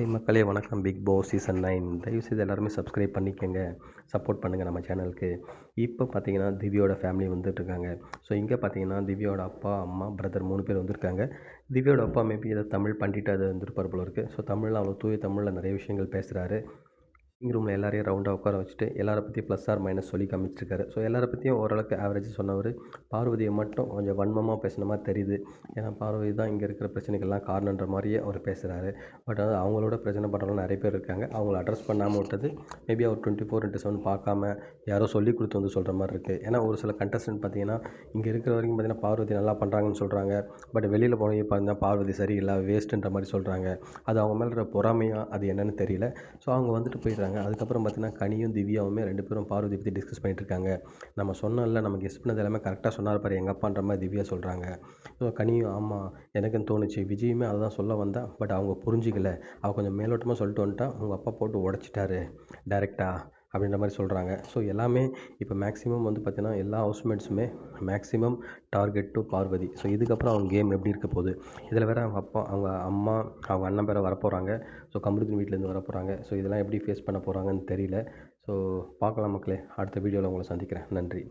High மக்களே வணக்கம். Big boss season nine. தயவுசெய்து எல்லாருமே சப்ஸ்கிரைப் பண்ணிக்கோங்க. சப்போர்ட் பண்ணுங்கள் நம்ம சேனலுக்கு. இப்போ பார்த்தீங்கன்னா திவ்யோட ஃபேமிலி வந்துட்டுருக்காங்க. ஸோ இங்கே பார்த்தீங்கன்னா திவ்யோட அப்பா அம்மா பிரதர் மூணு பேர் வந்திருக்காங்க. திவ்யோட அப்பா மேபி ஏதோ தமிழ் பண்ணிட்டு அது வந்திருப்பார் போல இருக்குது ஸோ தமிழில் அவ்வளோ தூய தமிழில் நிறைய விஷயங்கள் பேசுகிறாரு இங்கே ரூமில் எல்லாரையும் ரவுண்டாக உட்கார வச்சுட்டு எல்லாரை பற்றி ப்ளஸ் ஆர் மைனஸ் சொல்லி காமிச்சிருக்காரு. ஸோ எல்லாரை பற்றியும் ஓரளவுக்கு ஆவரேஜ் சொன்னவர். பார்வதியை மட்டும் கொஞ்சம் வன்மமாக பேசின மாதிரி தெரியுது. ஏன்னா பார்வதி தான் இங்கே இருக்கிற பிரச்சனைகள்லாம் காரணன்ற மாதிரியே அவர் பேசுகிறாரு பட் அது அவங்களோட பிரச்சனை பண்ணுறவங்க நிறைய பேர் இருக்காங்க. அவங்கள அட்ரஸ் பண்ணாமல் விட்டது மேபி அவர் டுவெண்ட்டி ஃபோர் இன்ட்டு செவன் பார்க்காம யாரோ சொல்லி கொடுத்து வந்து சொல்கிற மாதிரி இருக்குது ஏன்னா ஒரு சில கண்டஸ்டன்ட் பார்த்தீங்கன்னா இங்கே இருக்கிற வரைக்கும் பார்த்தீங்கன்னா பார்வதி நல்லா பண்ணுறாங்கன்னு சொல்கிறாங்க பட் வெளியில் போனவங்க பார்த்தீங்கன்னா பார்வதி சரியில்லை வேஸ்ட்டுன்ற மாதிரி சொல்கிறாங்க அது அவங்க மேலே பொறாமையாக அது என்னென்னு தெரியல. ஸோ அவங்க வந்துட்டு போயிடுறாங்க. அதுக்கப்புறம் பார்த்தீங்கன்னா கனியும் திவ்யாவுமே ரெண்டு பேரும் பார்வதி பற்றி டிஸ்கஸ் பண்ணிட்டு இருக்காங்க நம்ம சொன்னோம்ல நம்ம கெஸ் பண்ணது எல்லாமே கரெக்டாக சொன்னார் பாரு எங்கள் அப்பான்ற மாதிரி திவ்யா சொல்கிறாங்க ஸோ கனியும் ஆமாம் எனக்குன்னு தோணுச்சு. விஜயுமே அதை தான் சொல்ல வந்தா பட் அவங்க புரிஞ்சிக்கல. அவள் கொஞ்சம் மேலோட்டமாக சொல்லிட்டு வந்துட்டா உங்கள் அப்பா போட்டு உடச்சிட்டாரு. டேரெக்டாக அப்படின்ற மாதிரி சொல்கிறாங்க ஸோ எல்லாமே இப்போ மேக்ஸிமம் வந்து பார்த்தீங்கன்னா எல்லா ஹவுஸ்மேட்ஸுமே maximum target to Parvathy. So இதுக்கப்புறம் அவங்க கேம் எப்படி இருக்க போகுது? இதில் வேறு அவங்க அப்பா அவங்க அம்மா அவங்க அண்ணன் பேரை வரப்போகிறாங்க ஸோ கமருதீன் வீட்டிலேருந்து வரப்போகிறாங்க ஸோ இதெல்லாம் எப்படி ஃபேஸ் பண்ண போகிறாங்கன்னு தெரியல. ஸோ பார்க்கலாம் மக்களே. அடுத்த வீடியோவில் உங்களை சந்திக்கிறேன். நன்றி.